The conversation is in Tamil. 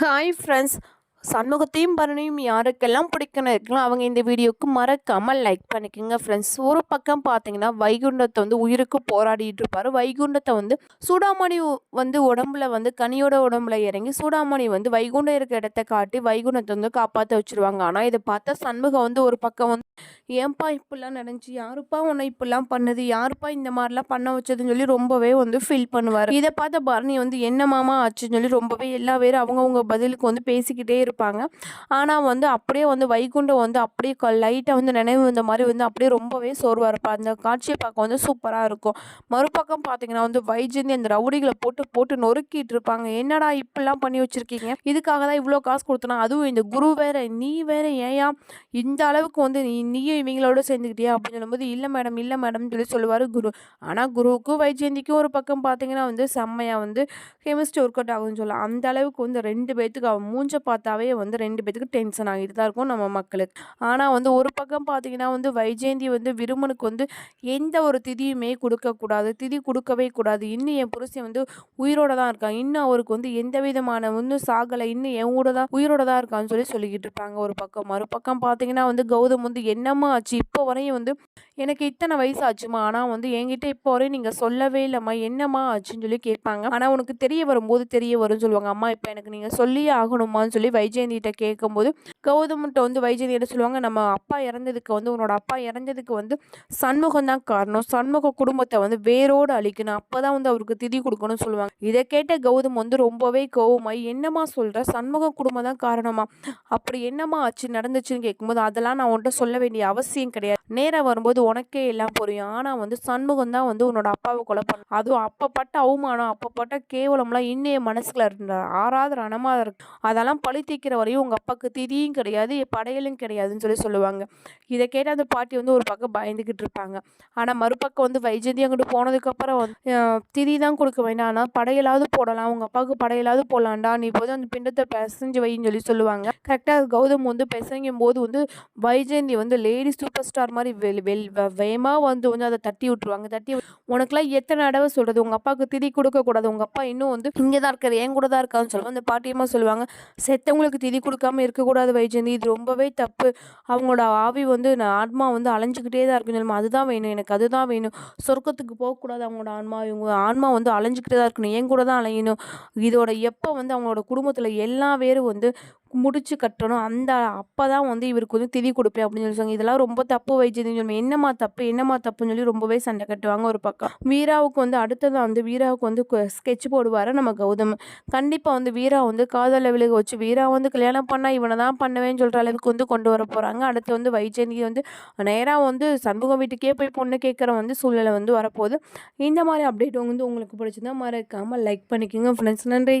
ஹாய் ஃப்ரெண்ட்ஸ் சண்முகத்தையும் பரணியும் யாருக்கெல்லாம் பிடிக்கணும் இருக்கலாம் அவங்க இந்த வீடியோவுக்கு மறக்காமல் லைக் பண்ணிக்கோங்க ஃப்ரெண்ட்ஸ் ஒரு பக்கம் பார்த்தீங்கன்னா வைகுண்டத்தை வந்து உயிருக்கு போராடிட்டு இருப்பார். வைகுண்டத்தை வந்து சூடாமணி வந்து உடம்புல வந்து கனியோட உடம்புல இறங்கி சூடாமணி வந்து வைகுண்டம் இருக்க இடத்த காட்டி வைகுண்டத்தை வந்து காப்பாற்ற வச்சுருவாங்க. ஆனால் இதை பார்த்தா சண்முகம் வந்து ஒரு பக்கம் வந்து ஏன்பா இப்படிலாம் நடந்துச்சு? யாருப்பா உன்னை இப்படிலாம் பண்ணுது? யாருப்பா இந்த மாதிரிலாம் பண்ண வச்சதுன்னு சொல்லி ரொம்பவே வந்து ஃபீல் பண்ணுவார். இதை பார்த்த பரணி வந்து என்ன மாமா ஆச்சுன்னு சொல்லி ரொம்பவே எல்லா பேரும் அவங்கவுங்க பதிலுக்கு வந்து பேசிக்கிட்டே இருப்பாங்க. ஆனால் வந்து அப்படியே வந்து வைகுண்டம் வந்து அப்படியே லைட்டாக வந்து நினைவு வந்த மாதிரி வந்து அப்படியே ரொம்பவே சோர்வாக இருப்பாள் அந்த காட்சியை பார்க்க வந்து சூப்பராக இருக்கும். மறுபக்கம் பார்த்தீங்கன்னா வந்து வைஜந்தி அந்த ரவுடிகளை போட்டு போட்டு நொறுக்கிட்டு இருப்பாங்க. என்னடா இப்படிலாம் பண்ணி வச்சுருக்கீங்க? இதுக்காக தான் இவ்வளோ காசு கொடுத்தனா? அதுவும் இந்த குரு வேற நீ வேற ஏயா இந்த அளவுக்கு வந்து நீ நீயும் இவங்களோட சேர்ந்துக்கிட்டியா? அப்படின்னு சொல்லும்போது இல்லை மேடம் இல்லை மேடம் சொல்லி சொல்லுவார் குரு. ஆனால் குருவுக்கும் வைஜெயந்திக்கும் ஒரு பக்கம் பார்த்தீங்கன்னா வந்து செம்மையாக வந்து கெமிஸ்ட்ரி ஒர்க் அவுட் ஆகும்னு சொல்லலாம். அந்த அளவுக்கு வந்து ரெண்டு பேர்த்துக்கு அவன் மூஞ்ச பார்த்தாவே வந்து ரெண்டு பேத்துக்கு டென்ஷன் ஆகிட்டு தான் இருக்கும் நம்ம மக்களுக்கு. ஆனால் வந்து ஒரு பக்கம் பார்த்தீங்கன்னா வந்து வைஜெயந்தி வந்து விருமனுக்கு வந்து எந்த ஒரு திதியுமே கொடுக்கக்கூடாது திதி கொடுக்கவே கூடாது. இன்னும் என் புருஷன் வந்து உயிரோட தான் இருக்கான். இன்னும் அவருக்கு வந்து எந்த விதமான இன்னும் சாகலை இன்னும் என் கூட தான் உயிரோட தான் இருக்கான்னு சொல்லி சொல்லிக்கிட்டு இருப்பாங்க ஒரு பக்கம். மறுபக்கம் பார்த்தீங்கன்னா வந்து கௌதம் வந்து என்னம்மா ஆச்சு? இப்போ வரையும் வந்து எனக்கு இத்தனை வயசு ஆச்சுமா? ஆனால் வந்து என்கிட்ட இப்போ வரையும் நீங்கள் சொல்லவே இல்லைம்மா என்னம்மா ஆச்சுன்னு சொல்லி கேட்பாங்க. ஆனால் உனக்கு தெரிய வரும்போது தெரிய வரும்னு சொல்லுவாங்க. அம்மா இப்போ எனக்கு நீங்கள் சொல்லியே ஆகணுமான்னு சொல்லி வை வைஜெயந்திகிட்ட கேட்கும்போது கௌதம்கிட்ட வந்து வைஜெயந்திகிட்ட சொல்லுவாங்க நம்ம அப்பா இறந்ததுக்கு வந்து உன்னோட அப்பா இறந்ததுக்கு வந்து சண்முகம் தான் காரணம். சண்முக குடும்பத்தை வந்து வேரோடு அழிக்கணும். அப்போ தான் வந்து அவருக்கு திதி கொடுக்கணும்னு சொல்லுவாங்க. இதை கேட்ட கௌதம் வந்து ரொம்பவே கோவமாய் என்னம்மா சொல்கிற சண்முக குடும்பம் தான் காரணமா? அப்படி என்னம்மா ஆச்சு? நடந்துச்சுன்னு கேட்கும்போது அதெல்லாம் நான் உன்ட்ட சொல்ல வேண்டிய அவசியம் கிடையாது. நேராக வரும்போது உனக்கே எல்லாம் புரியும். ஆனால் வந்து சண்முகம் தான் வந்து உன்னோட அப்பாவை கொலை பண்ண அதுவும் அப்பப்பட்ட அவமானம் அப்பப்பட்ட கேவலம்லாம் இன்னைய மனசுல இருந்த ஆறாத ரணமாக இருக்கு. அதெல்லாம் பழி தீக்கிற வரையும் உங்கள் அப்பாவுக்கு திதியும் கிடையாது படையலும் கிடையாதுன்னு சொல்லி சொல்லுவாங்க. இதை கேட்டு அந்த பாட்டி வந்து ஒரு பக்கம் பயந்துக்கிட்டு இருப்பாங்க. ஆனால் மறுபக்கம் வந்து வைஜந்தி அங்கிட்டு போனதுக்கப்புறம் திதி தான் கொடுக்க வேண்டாம். ஆனால் படையலாவது போடலாம். உங்கள் அப்பாவுக்கு படையலாவது போடலாம்டா. நீ போது அந்த பிண்டத்தை பிசைஞ்சு வைன்னு சொல்லி சொல்லுவாங்க. கரெக்டாக கௌதம் வந்து பிசைங்கும் போது வந்து வைஜந்தி வந்து லேடி சூப்பர் ஸ்டார் மாதிரி வெல் வெல் வேகமாக வந்து வந்து அதை தட்டி விட்டுருவாங்க. தட்டி உனக்குலாம் எத்தனை தடவை சொல்கிறது உங்கள் அப்பாவுக்கு திதி கொடுக்கக்கூடாது உங்கள் அப்பா இன்னும் வந்து இங்கே தான் இருக்காரு என் கூட தான் இருக்காருன்னு சொல்லுவாங்க. அந்த பாட்டியமாக சொல்லுவாங்க செத்தவங்களுக்கு திதி கொடுக்காம இருக்கக்கூடாது வைஜந்தி இது ரொம்பவே தப்பு. அவங்களோட ஆவி வந்து நான் ஆத்மா வந்து அலைஞ்சிக்கிட்டே தான் இருக்கும் சொல்லுமா அதுதான் வேணும். எனக்கு அதுதான் வேணும். சொர்க்கத்துக்கு போகக்கூடாது அவங்களோட ஆன்மா. இவங்க ஆன்மா வந்து அலைஞ்சிக்கிட்டே தான் இருக்கணும். என் கூட தான் அலையணும். இதோட எப்போ வந்து அவங்களோட குடும்பத்தில் எல்லா பேரும் வந்து முடிச்சு கட்டணும். அந்த அப்போ தான் வந்து இவருக்கு வந்து திதி கொடுப்பேன் அப்படின்னு சொல்லி சொல்லுவாங்க. இதெல்லாம் ரொம்ப தப்பு வைத்தியதுன்னு சொல்லுவேன் என்னம்மா தப்பு? என்னம்மா தப்புன்னு சொல்லி ரொம்பவே சண்டை கட்டுவாங்க ஒரு பக்கம். வீராவுக்கு வந்து அடுத்ததான் வந்து வீராவுக்கு வந்து ஸ்கெட்ச் போடுவார் நம்ம கௌதம். கண்டிப்பாக வந்து வீரா வந்து காதல விழுக வச்சு வீரா வந்து கல்யாணம் பண்ணால் இவனை தான் பண்ணுவேன்னு சொல்கிற அளவுக்கு வந்து கொண்டு வர போகிறாங்க அடுத்து வந்து வைஜெயந்தி வந்து நேராக வந்து சண்முகம் வீட்டுக்கே போய் பொண்ணு கேட்குற வந்து சூழ்நிலை வந்து வரப்போகுது. இந்த மாதிரி அப்டேட் வந்து உங்களுக்கு பிடிச்சிருந்தா மறக்காமல் லைக் பண்ணிக்கோங்க ஃப்ரெண்ட்ஸ் நன்றி.